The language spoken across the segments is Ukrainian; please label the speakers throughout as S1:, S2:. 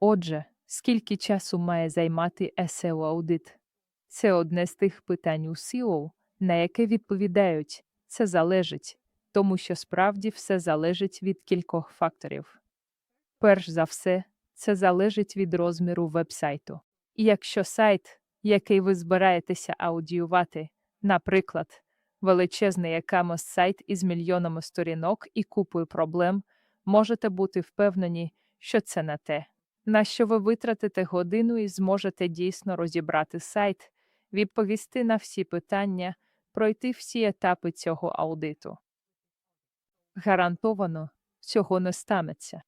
S1: Отже, скільки часу має займати SEO аудит? Це одне з тих питань у SEO, на яке відповідають. Це залежить, тому що справді все залежить від кількох факторів. Перш за все, це залежить від розміру вебсайту. І якщо сайт, який ви збираєтеся аудіювати, наприклад, величезний якамось сайт із мільйонами сторінок і купою проблем, можете бути впевнені, що це не те, на що ви витратите годину і зможете дійсно розібрати сайт, відповісти на всі питання, пройти всі етапи цього аудиту. Гарантовано, цього не станеться.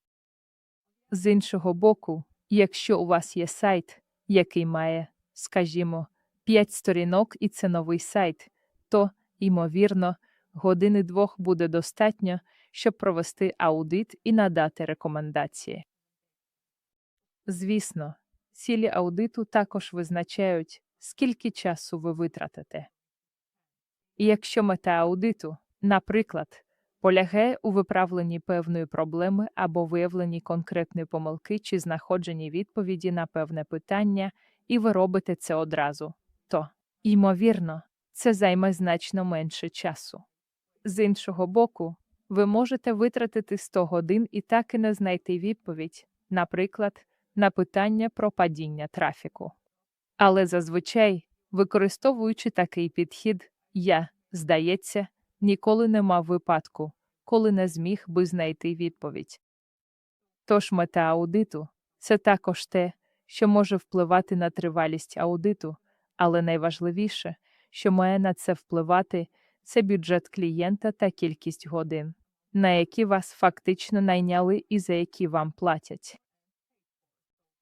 S1: З іншого боку, якщо у вас є сайт, який має, скажімо, 5 сторінок і це новий сайт, то, ймовірно, години двох буде достатньо, щоб провести аудит і надати рекомендації. Звісно, цілі аудиту також визначають, скільки часу ви витратите. І якщо мета аудиту, наприклад, полягає у виправленні певної проблеми або виявленні конкретної помилки чи знаходженні відповіді на певне питання, і ви робите це одразу, то, ймовірно, це займе значно менше часу. З іншого боку, ви можете витратити 100 годин і так і не знайти відповідь, наприклад, на питання про падіння трафіку. Але зазвичай, використовуючи такий підхід, я, здається, ніколи не мав випадку, коли не зміг би знайти відповідь. Тож мета аудиту це також те, що може впливати на тривалість аудиту, але найважливіше, що має на це впливати, це бюджет клієнта та кількість годин, на які вас фактично найняли і за які вам платять.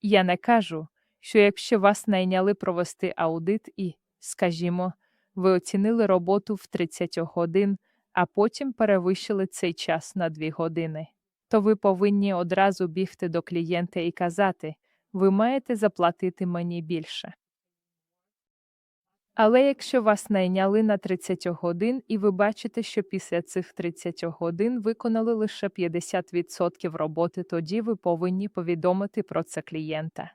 S1: Я не кажу, що якщо вас найняли провести аудит і, скажімо, ви оцінили роботу в 30 годин, а потім перевищили цей час на 2 години, то ви повинні одразу бігти до клієнта і казати, ви маєте заплатити мені більше. Але якщо вас найняли на 30 годин і ви бачите, що після цих 30 годин виконали лише 50% роботи, тоді ви повинні повідомити про це клієнта.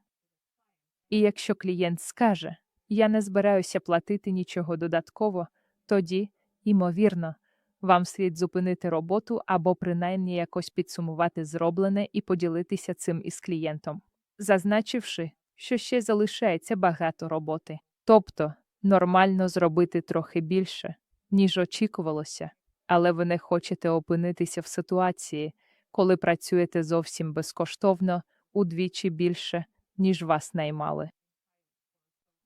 S1: І якщо клієнт скаже, я не збираюся платити нічого додатково, тоді, ймовірно, вам слід зупинити роботу або принаймні якось підсумувати зроблене і поділитися цим із клієнтом, зазначивши, що ще залишається багато роботи. Тобто, нормально зробити трохи більше, ніж очікувалося, але ви не хочете опинитися в ситуації, коли працюєте зовсім безкоштовно удвічі більше, ніж вас наймали.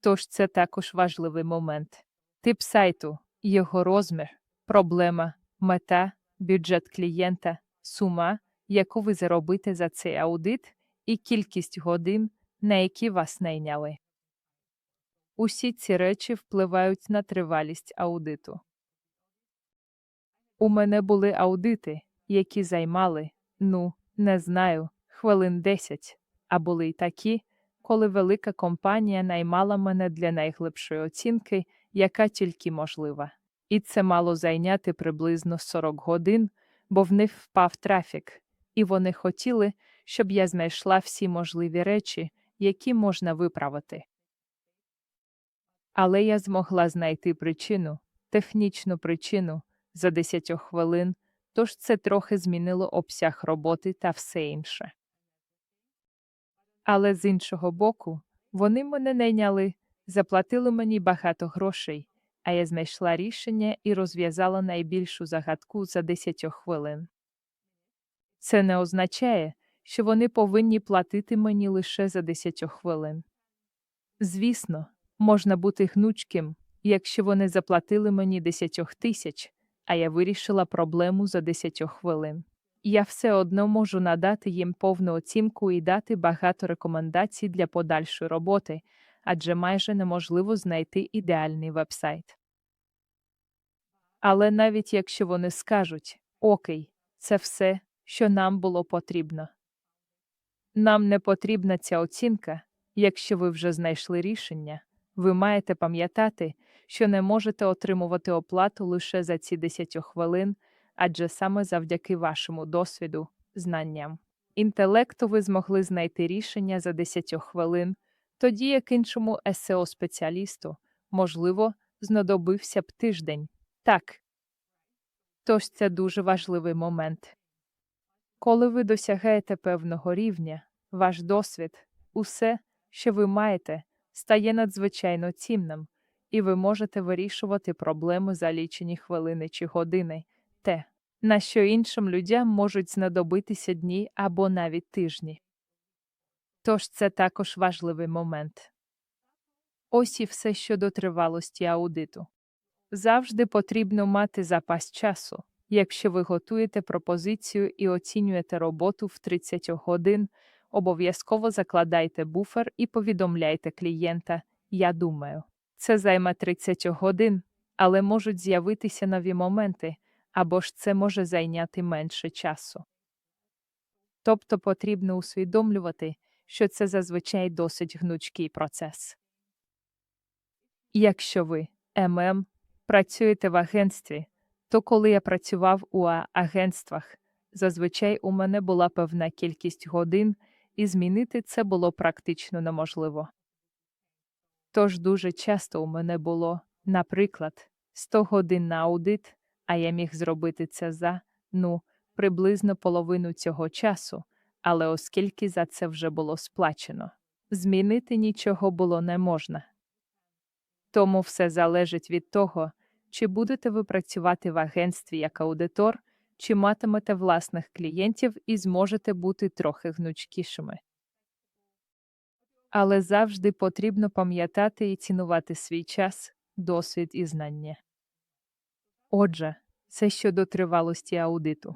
S1: Тож це також важливий момент. Тип сайту, його розмір, проблема, мета, бюджет клієнта, сума, яку ви заробите за цей аудит, і кількість годин, на які вас найняли. Усі ці речі впливають на тривалість аудиту. У мене були аудити, які займали, ну, не знаю, хвилин 10, а були й такі, коли велика компанія наймала мене для найглибшої оцінки, яка тільки можлива. І це мало зайняти приблизно 40 годин, бо в них впав трафік, і вони хотіли, щоб я знайшла всі можливі речі, які можна виправити. Але я змогла знайти причину, технічну причину за 10 хвилин, тож це трохи змінило обсяг роботи та все інше. Але з іншого боку, вони мене найняли, заплатили мені багато грошей, а я знайшла рішення і розв'язала найбільшу загадку за 10 хвилин. Це не означає, що вони повинні платити мені лише за 10 хвилин. Звісно, можна бути гнучким, якщо вони заплатили мені 10 тисяч, а я вирішила проблему за 10 хвилин. Я все одно можу надати їм повну оцінку і дати багато рекомендацій для подальшої роботи, адже майже неможливо знайти ідеальний вебсайт. Але навіть якщо вони скажуть Окей, це все, що нам було потрібно. Нам не потрібна ця оцінка, якщо ви вже знайшли рішення, ви маєте пам'ятати, що не можете отримувати оплату лише за ці 10 хвилин, адже саме завдяки вашому досвіду, знанням, інтелекту ви змогли знайти рішення за 10 хвилин, тоді як іншому SEO-спеціалісту, можливо, знадобився б тиждень. Так. Тож це дуже важливий момент. Коли ви досягаєте певного рівня, ваш досвід, усе, що ви маєте, стає надзвичайно цінним, і ви можете вирішувати проблеми за лічені хвилини чи години, те, на що іншим людям можуть знадобитися дні або навіть тижні. Тож це також важливий момент. Ось і все щодо тривалості аудиту. Завжди потрібно мати запас часу. Якщо ви готуєте пропозицію і оцінюєте роботу в 30 годин, обов'язково закладайте буфер і повідомляйте клієнта. Я думаю, це займе 30 годин, але можуть з'явитися нові моменти, або ж це може зайняти менше часу. Тобто потрібно усвідомлювати, що це зазвичай досить гнучкий процес. Якщо ви, ММ, працюєте в агентстві, то коли я працював у агентствах, зазвичай у мене була певна кількість годин, і змінити це було практично неможливо. Тож дуже часто у мене було, наприклад, 100 годин на аудит, а я міг зробити це за, ну, приблизно половину цього часу, але оскільки за це вже було сплачено, змінити нічого було не можна. Тому все залежить від того, чи будете ви працювати в агентстві як аудитор, чи матимете власних клієнтів і зможете бути трохи гнучкішими. Але завжди потрібно пам'ятати і цінувати свій час, досвід і знання. Отже, це щодо тривалості аудиту.